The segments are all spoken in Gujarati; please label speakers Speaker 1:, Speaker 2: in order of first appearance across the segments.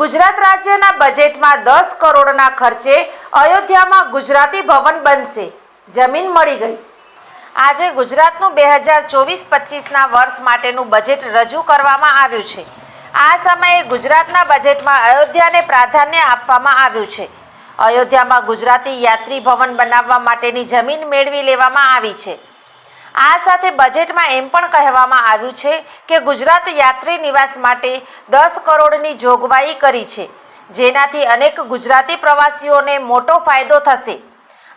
Speaker 1: Gujarat રાજ્યના બજેટમાં દસ કરોડના ખર્ચે અયોધ્યામાં ગુજરાતી ભવન બનશે. જમીન મળી ગઈ. આજે ગુજરાતનું બે હજાર ચોવીસ પચીસના વર્ષ માટેનું બજેટ રજૂ કરવામાં આવ્યું છે. આ સમયે ગુજરાતના બજેટમાં અયોધ્યાને પ્રાધાન્ય આપવામાં આવ્યું છે. અયોધ્યામાં ગુજરાતી યાત્રી ભવન બનાવવા માટેની જમીન મેળવી લેવામાં આવી છે. આ સાથે બજેટમાં એમ પણ કહેવામાં આવ્યું છે કે ગુજરાત યાત્રી નિવાસ માટે દસ કરોડની જોગવાઈ કરી છે, જેનાથી અનેક ગુજરાતી પ્રવાસીઓને મોટો ફાયદો થશે.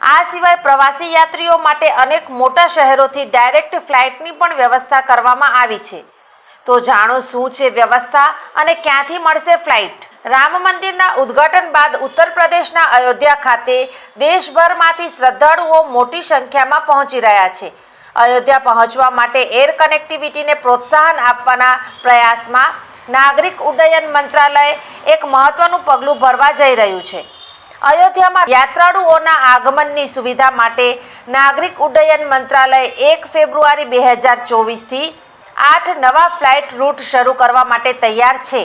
Speaker 1: આ સિવાય પ્રવાસી યાત્રીઓ માટે અનેક મોટા શહેરોથી ડાયરેક્ટ ફ્લાઇટની પણ વ્યવસ્થા કરવામાં આવી છે. તો જાણો શું છે વ્યવસ્થા અને ક્યાંથી મળશે ફ્લાઇટ? રામ મંદિરના ઉદ્ઘાટન બાદ ઉત્તર પ્રદેશના અયોધ્યા ખાતે દેશભરમાંથી શ્રદ્ધાળુઓ મોટી સંખ્યામાં પહોંચી રહ્યા છે. અયોધ્યા પહોંચવા માટે એર કનેક્ટિવિટીને પ્રોત્સાહન આપવાના પ્રયાસમાં નાગરિક ઉડ્ડયન મંત્રાલય એક મહત્વનું પગલું ભરવા જઈ રહ્યું છે. અયોધ્યામાં યાત્રાળુઓના આગમનની સુવિધા માટે નાગરિક ઉડ્ડયન મંત્રાલય એક ફેબ્રુઆરી બે હજાર ચોવીસથી આઠ નવા ફ્લાઇટ રૂટ શરૂ કરવા માટે તૈયાર છે.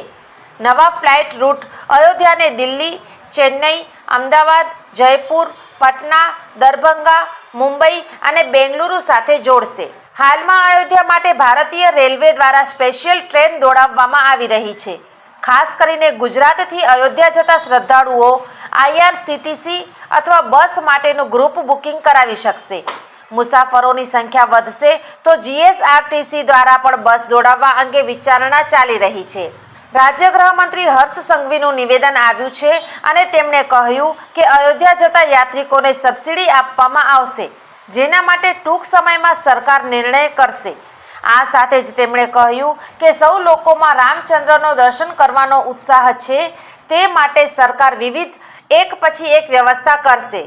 Speaker 1: નવા ફ્લાઇટ રૂટ અયોધ્યાને દિલ્હી, ચેન્નઈ, અમદાવાદ, જયપુર પટના, દરભંગા, મુંબઈ અને બેંગલુરુ સાથે જોડશે. હાલમાં અયોધ્યા માટે ભારતીય રેલવે દ્વારા સ્પેશિયલ ટ્રેન દોડાવવામાં આવી રહી છે. ખાસ કરીને ગુજરાતથી અયોધ્યા જતા શ્રદ્ધાળુઓ આઈઆરસીટીસી અથવા બસ માટેનું ગ્રુપ બુકિંગ કરાવી શકશે. મુસાફરોની સંખ્યા વધશે તો જીએસઆરટીસી દ્વારા પણ બસ દોડાવવા અંગે વિચારણા ચાલી રહી છે. રાજ્ય ગૃહમંત્રી હર્ષ સંઘવીનું નિવેદન આવ્યું છે અને તેમણે કહ્યું કે અયોધ્યા જતા યાત્રિકોને સબસિડી આપવામાં આવશે, જેના માટે ટૂંક સમયમાં સરકાર નિર્ણય કરશે. આ સાથે જ તેમણે કહ્યું કે સૌ લોકોમાં રામચંદ્રનો દર્શન કરવાનો ઉત્સાહ છે, તે માટે સરકાર વિવિધ એક પછી એક વ્યવસ્થા કરશે.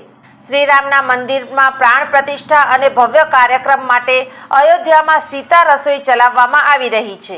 Speaker 1: શ્રીરામના મંદિરમાં પ્રાણ પ્રતિષ્ઠા અને ભવ્ય કાર્યક્રમ માટે અયોધ્યામાં સીતા રસોઈ ચલાવવામાં આવી રહી છે.